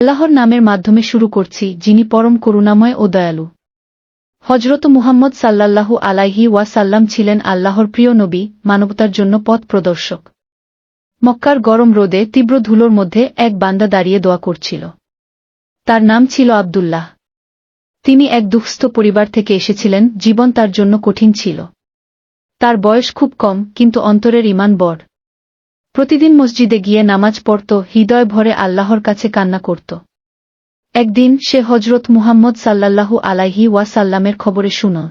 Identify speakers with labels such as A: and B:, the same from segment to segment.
A: আল্লাহর নামের মাধ্যমে শুরু করছি, যিনি পরম করুণাময় ও দয়ালু। হজরত মুহাম্মদ সাল্লাল্লাহু আলাইহি ওয়াসাল্লাম ছিলেন আল্লাহর প্রিয় নবী, মানবতার জন্য পথ প্রদর্শক। মক্কার গরম রোদে তীব্র ধুলোর মধ্যে এক বান্দা দাঁড়িয়ে দোয়া করছিল। তার নাম ছিল আবদুল্লাহ। তিনি এক দুঃস্থ পরিবার থেকে এসেছিলেন, জীবন তার জন্য কঠিন ছিল। তার বয়স খুব কম, কিন্তু অন্তরের ইমান বড়। প্রতিদিন মসজিদে গিয়ে নামাজ পড়ত, হৃদয় ভরে আল্লাহর কাছে কান্না করত। একদিন সে হজরত মুহাম্মদ সাল্লাল্লাহু আলাইহি ওয়াসাল্লামের খবরে শুন।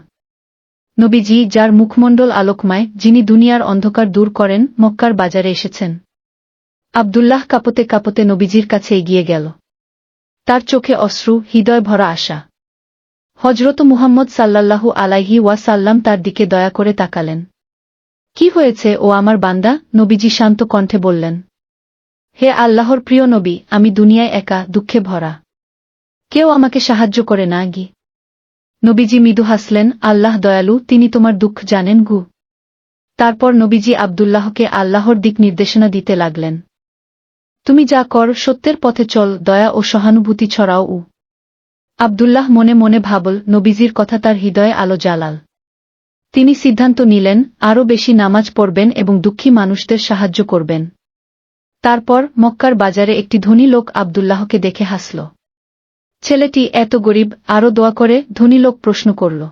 A: নবীজি, যার মুখমণ্ডল আলোকমায়, যিনি দুনিয়ার অন্ধকার দূর করেন, মক্কার বাজারে এসেছেন। আবদুল্লাহ কাপতে কাপতে নবীজির কাছে এগিয়ে গেল। তার চোখে অশ্রু, হৃদয় ভরা আশা। হজরত মুহাম্মদ সাল্লাল্লাহু আলাইহি ওয়াসাল্লাম তার দিকে দয়া করে তাকালেন। কি হয়েছে, ও আমার বান্দা? নবীজি শান্ত কণ্ঠে বললেন, হে আল্লাহর প্রিয় নবী, আমি দুনিয়ায় একা, দুঃখে ভরা। কেউ আমাকে সাহায্য করে না, গি। নবীজি মৃদু হাসলেন, আল্লাহ দয়ালু, তিনি তোমার দুঃখ জানেন, গু। তারপর নবীজি আবদুল্লাহকে আল্লাহর দিক নির্দেশনা দিতে লাগলেন। তুমি যা কর, সত্যের পথে চল, দয়া ও সহানুভূতি ছড়াও, উ। আবদুল্লাহ মনে মনে ভাবল, নবীজির কথা তার হৃদয়ে আলো জ্বালাল। তিনি সিদ্ধান্ত নিলেন, আরও বেশি নামাজ পড়বেন এবং দুঃখী মানুষদের সাহায্য করবেন। তারপর মক্কার বাজারে একটি ধনী লোক আবদুল্লাহকে দেখে হাসল। ছেলেটি, এত গরিব, আরও দোয়া করে? ধনী লোক প্রশ্ন করল।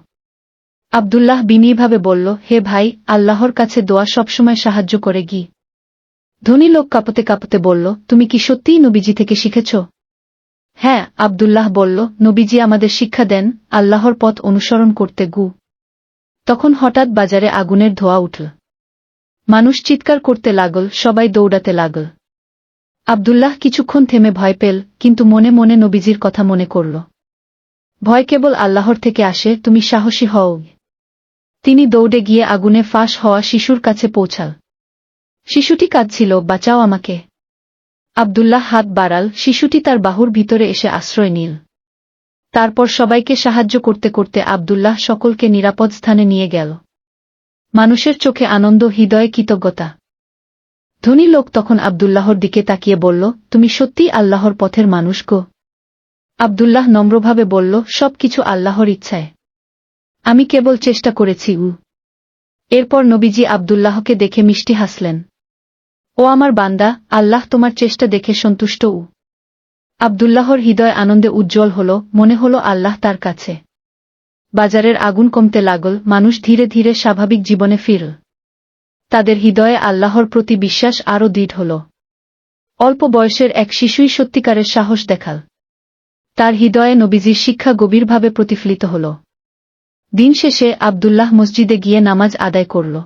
A: আবদুল্লাহ বিনীভাবে বলল, হে ভাই, আল্লাহর কাছে দোয়া সবসময় সাহায্য করে গি। ধনী লোক কাঁপতে কাঁপতে বলল, তুমি কি সত্যিই নবীজি থেকে শিখেছ? হ্যাঁ আবদুল্লাহ বলল, নবীজি আমাদের শিক্ষা দেন, আল্লাহর পথ অনুসরণ করতে গু। তখন হঠাৎ বাজারে আগুনের ধোয়া উঠল। মানুষ চিৎকার করতে লাগল, সবাই দৌড়াতে লাগল। আবদুল্লাহ কিছুক্ষণ থেমে ভয় পেল, কিন্তু মনে মনে নবীজির কথা মনে করল। ভয় কেবল আল্লাহর থেকে আসে, তুমি সাহসী হও। তিনি দৌড়ে গিয়ে আগুনে ফাঁস হওয়া শিশুর কাছে পৌঁছাল। শিশুটি কাঁদছিল, বাঁচাও আমাকে। আবদুল্লাহ হাত বাড়াল, শিশুটি তার বাহুর ভিতরে এসে আশ্রয় নিল। তারপর সবাইকে সাহায্য করতে করতে আবদুল্লাহ সকলকে নিরাপদ স্থানে নিয়ে গেল। মানুষের চোখে আনন্দ, হৃদয়ে কৃতজ্ঞতা। ধনী লোক তখন আবদুল্লাহর দিকে তাকিয়ে বলল, তুমি সত্যি আল্লাহর পথের মানুষ গো? আবদুল্লাহ নম্রভাবে বলল সব কিছু আল্লাহর ইচ্ছায়। আমি কেবল চেষ্টা করেছি, উ। এরপর নবীজি আবদুল্লাহকে দেখে মিষ্টি হাসলেন। ও আমার বান্দা, আল্লাহ তোমার চেষ্টা দেখে সন্তুষ্ট, উ। আবদুল্লাহর হৃদয় আনন্দে উজ্জ্বল হল, মনে হল আল্লাহ তার কাছে। বাজারের আগুন কমতে লাগল, মানুষ ধীরে ধীরে স্বাভাবিক জীবনে ফিরল। তাদের হৃদয়ে আল্লাহর প্রতি বিশ্বাস আরও দৃঢ় হল। অল্প বয়সের এক শিশুই সত্যিকারের সাহস দেখাল। তার হৃদয়ে নবীজির শিক্ষা গভীরভাবে প্রতিফলিত হল। দিন শেষে আবদুল্লাহ মসজিদে গিয়ে নামাজ আদায় করল।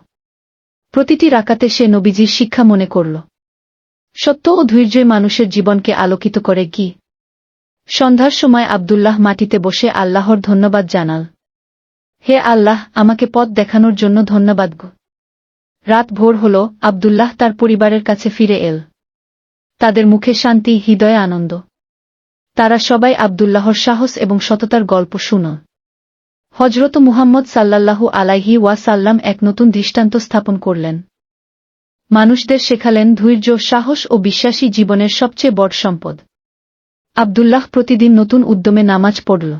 A: প্রতিটি রাকাতে সে নবীজির শিক্ষা মনে করল। সত্য ও ধৈর্যই মানুষের জীবনকে আলোকিত করে কি? সন্ধ্যার সময় আবদুল্লাহ মাটিতে বসে আল্লাহর ধন্যবাদ জানাল। হে আল্লাহ, আমাকে পথ দেখানোর জন্য ধন্যবাদ গো। রাত ভোর হল, আবদুল্লাহ তার পরিবারের কাছে ফিরে এল। তাদের মুখে শান্তি, হৃদয়ে আনন্দ। তারা সবাই আবদুল্লাহর সাহস এবং সততার গল্প শুন। হজরত মুহাম্মদ সাল্লাল্লাহু আলাইহি ওয়াসাল্লাম এক নতুন দৃষ্টান্ত স্থাপন করলেন। মানুষদের শেখালেন ধৈর্য, সাহস ও বিশ্বাসী জীবনের সবচেয়ে বড় সম্পদ। আবদুল্লাহ প্রতিদিন নতুন উদ্যমে নামাজ পড়ল।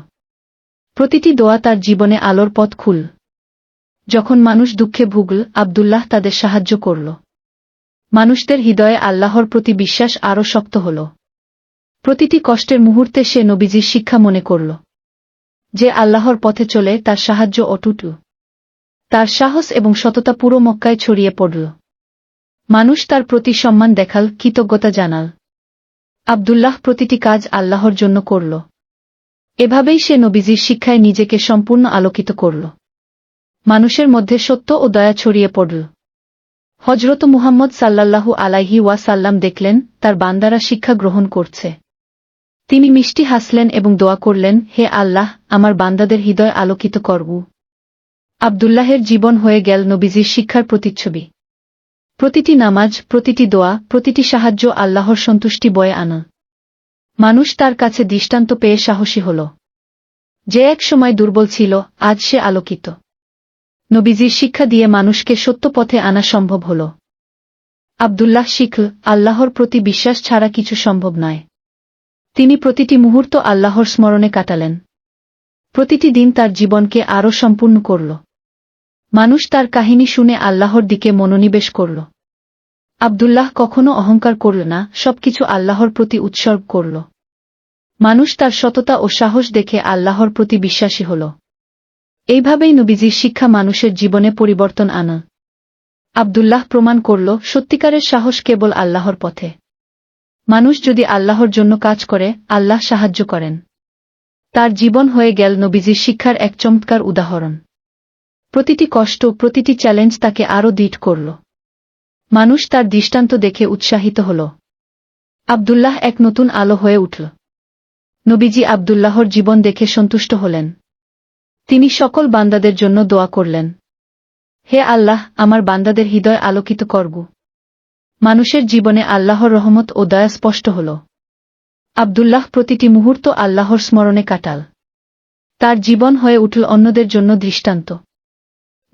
A: প্রতিটি দোয়া তার জীবনে আলোর পথ খুল যখন মানুষ দুঃখে ভুগল, আবদুল্লাহ তাদের সাহায্য করল। মানুষদের হৃদয়ে আল্লাহর প্রতি বিশ্বাস আরও শক্ত হল। প্রতিটি কষ্টের মুহূর্তে সে নবীজির শিক্ষা মনে করল। যে আল্লাহর পথে চলে, তার সাহায্য অটুটু। তার সাহস এবং সততা পুরো মক্কায় ছড়িয়ে পড়ল। মানুষ তার প্রতি সম্মান দেখাল, কৃতজ্ঞতা জানাল। আবদুল্লাহ প্রতিটি কাজ আল্লাহর জন্য করল। এভাবেই সে নবীজির শিক্ষায় নিজেকে সম্পূর্ণ আলোকিত করল। মানুষের মধ্যে সত্য ও দয়া ছড়িয়ে পড়ল। হজরত মুহাম্মদ সাল্লাল্লাহু আলাইহি ওয়াসাল্লাম দেখলেন, তার বান্দারা শিক্ষা গ্রহণ করছে। তিনি মিষ্টি হাসলেন এবং দোয়া করলেন, হে আল্লাহ, আমার বান্দাদের হৃদয় আলোকিত করব। আবদুল্লাহের জীবন হয়ে গেল নবীজির শিক্ষার প্রতিচ্ছবি। প্রতিটি নামাজ, প্রতিটি দোয়া, প্রতিটি সাহায্য আল্লাহর সন্তুষ্টি বয়ে আনা। মানুষ তার কাছে দৃষ্টান্ত পেয়ে সাহসী হল। যে এক সময় দুর্বল ছিল, আজ সে আলোকিত। নবীজির শিক্ষা দিয়ে মানুষকে সত্য পথে আনা সম্ভব হল। আবদুল্লাহ শিখল, আল্লাহর প্রতি বিশ্বাস ছাড়া কিছু সম্ভব নয়। তিনি প্রতিটি মুহূর্ত আল্লাহর স্মরণে কাটালেন। প্রতিটি দিন তার জীবনকে আরও সম্পূর্ণ করল। মানুষ তার কাহিনী শুনে আল্লাহর দিকে মনোনিবেশ করল। আবদুল্লাহ কখনো অহংকার করল না, সবকিছু আল্লাহর প্রতি উৎসর্গ করল। মানুষ তার সততা ও সাহস দেখে আল্লাহর প্রতি বিশ্বাসী হল। এইভাবেই নবীজির শিক্ষা মানুষের জীবনে পরিবর্তন আনা। আবদুল্লাহ প্রমাণ করল, সত্যিকারের সাহস কেবল আল্লাহর পথে। মানুষ যদি আল্লাহর জন্য কাজ করে, আল্লাহ সাহায্য করেন। তার জীবন হয়ে গেল নবীজির শিক্ষার এক চমৎকার উদাহরণ। প্রতিটি কষ্ট, প্রতিটি চ্যালেঞ্জ তাকে আরও দৃঢ় করল। মানুষ তার দৃষ্টান্ত দেখে উৎসাহিত হল। আবদুল্লাহ এক নতুন আলো হয়ে উঠল। নবীজি আবদুল্লাহর জীবন দেখে সন্তুষ্ট হলেন। তিনি সকল বান্দাদের জন্য দোয়া করলেন। হে আল্লাহ, আমার বান্দাদের হৃদয় আলোকিত করগু। মানুষের জীবনে আল্লাহর রহমত ও দয়া স্পষ্ট হল। আবদুল্লাহ প্রতিটি মুহূর্ত আল্লাহর স্মরণে কাটাল। তার জীবন হয়ে উঠল অন্যদের জন্য দৃষ্টান্ত।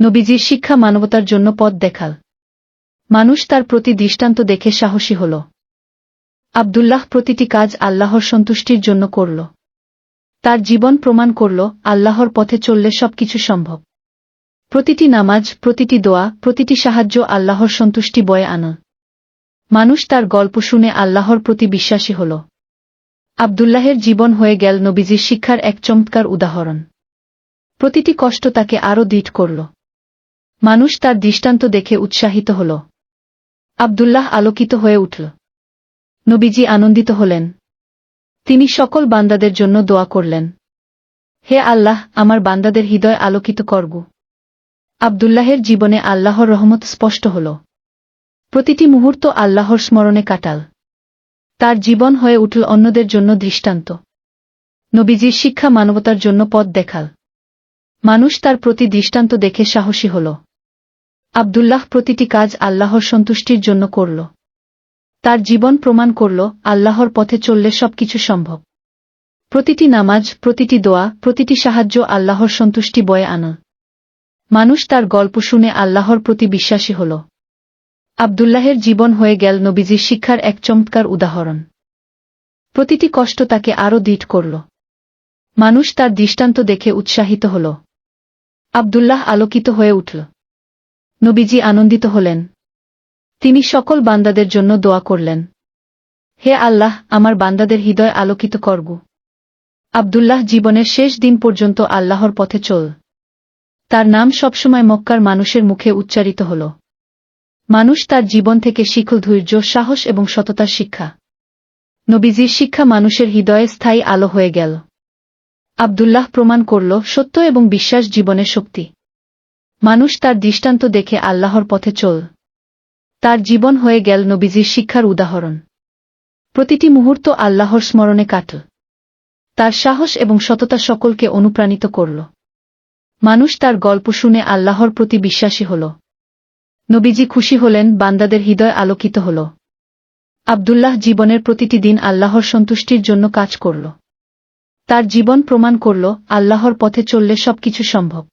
A: নবীজির শিক্ষা মানবতার জন্য পথ দেখাল। মানুষ তার প্রতি দৃষ্টান্ত দেখে সাহসী হল। আবদুল্লাহ প্রতিটি কাজ আল্লাহর সন্তুষ্টির জন্য করল। তার জীবন প্রমাণ করল, আল্লাহর পথে চললে সবকিছু সম্ভব। প্রতিটি নামাজ, প্রতিটি দোয়া, প্রতিটি সাহায্য আল্লাহর সন্তুষ্টি বয়ে আনা। মানুষ তার গল্প শুনে আল্লাহর প্রতি বিশ্বাসী হল। আবদুল্লাহের জীবন হয়ে গেল নবীজির শিক্ষার এক চমৎকার উদাহরণ। প্রতিটি কষ্ট তাকে আরও দৃঢ় করল। মানুষ তার দৃষ্টান্ত দেখে উৎসাহিত হল। আবদুল্লাহ আলোকিত হয়ে উঠল। নবীজি আনন্দিত হলেন। তিনি সকল বান্দাদের জন্য দোয়া করলেন। হে আল্লাহ, আমার বান্দাদের হৃদয় আলোকিত করগু। আবদুল্লাহের জীবনে আল্লাহর রহমত স্পষ্ট হল। প্রতিটি মুহূর্ত আল্লাহর স্মরণে কাটাল। তার জীবন হয়ে উঠল অন্যদের জন্য দৃষ্টান্ত। নবীজির শিক্ষা মানবতার জন্য পথ দেখাল। মানুষ তার প্রতি দৃষ্টান্ত দেখে সাহসী হল। আবদুল্লাহ প্রতিটি কাজ আল্লাহর সন্তুষ্টির জন্য করল। তার জীবন প্রমাণ করল, আল্লাহর পথে চললে সবকিছু সম্ভব। প্রতিটি নামাজ, প্রতিটি দোয়া, প্রতিটি সাহায্য আল্লাহর সন্তুষ্টি বয়ে আনা। মানুষ তার গল্প শুনে আল্লাহর প্রতি বিশ্বাসী হল। আবদুল্লাহের জীবন হয়ে গেল নবীজির শিক্ষার এক চমৎকার উদাহরণ। প্রতিটি কষ্ট তাকে আরও দৃঢ় করল। মানুষ তার দৃষ্টান্ত দেখে উৎসাহিত হল। আবদুল্লাহ আলোকিত হয়ে উঠল। নবীজি আনন্দিত হলেন। তিনি সকল বান্দাদের জন্য দোয়া করলেন। হে আল্লাহ, আমার বান্দাদের হৃদয় আলোকিত করগু। আবদুল্লাহ জীবনের শেষ দিন পর্যন্ত আল্লাহর পথে চল। তার নাম সবসময় মক্কার মানুষের মুখে উচ্চারিত হল। মানুষ তার জীবন থেকে শিখল ধৈর্য, সাহস এবং সততার শিক্ষা। নবীজির শিক্ষা মানুষের হৃদয়ে স্থায়ী আলো হয়ে গেল। আবদুল্লাহ প্রমাণ করল সত্য এবং বিশ্বাস জীবনের শক্তি। মানুষ তার দৃষ্টান্ত দেখে আল্লাহর পথে চল। তার জীবন হয়ে গেল নবীজির শিক্ষার উদাহরণ। প্রতিটি মুহূর্ত আল্লাহর স্মরণে কাটল তার সাহস এবং সততা সকলকে অনুপ্রাণিত করল। মানুষ তার গল্প শুনে আল্লাহর প্রতি বিশ্বাসী হল। নবীজি খুশি হলেন, বান্দাদের হৃদয় আলোকিত হল। আবদুল্লাহ জীবনের প্রতিটি দিন আল্লাহর সন্তুষ্টির জন্য কাজ করল। তার জীবন প্রমাণ করল, আল্লাহর পথে চললে সবকিছু সম্ভব।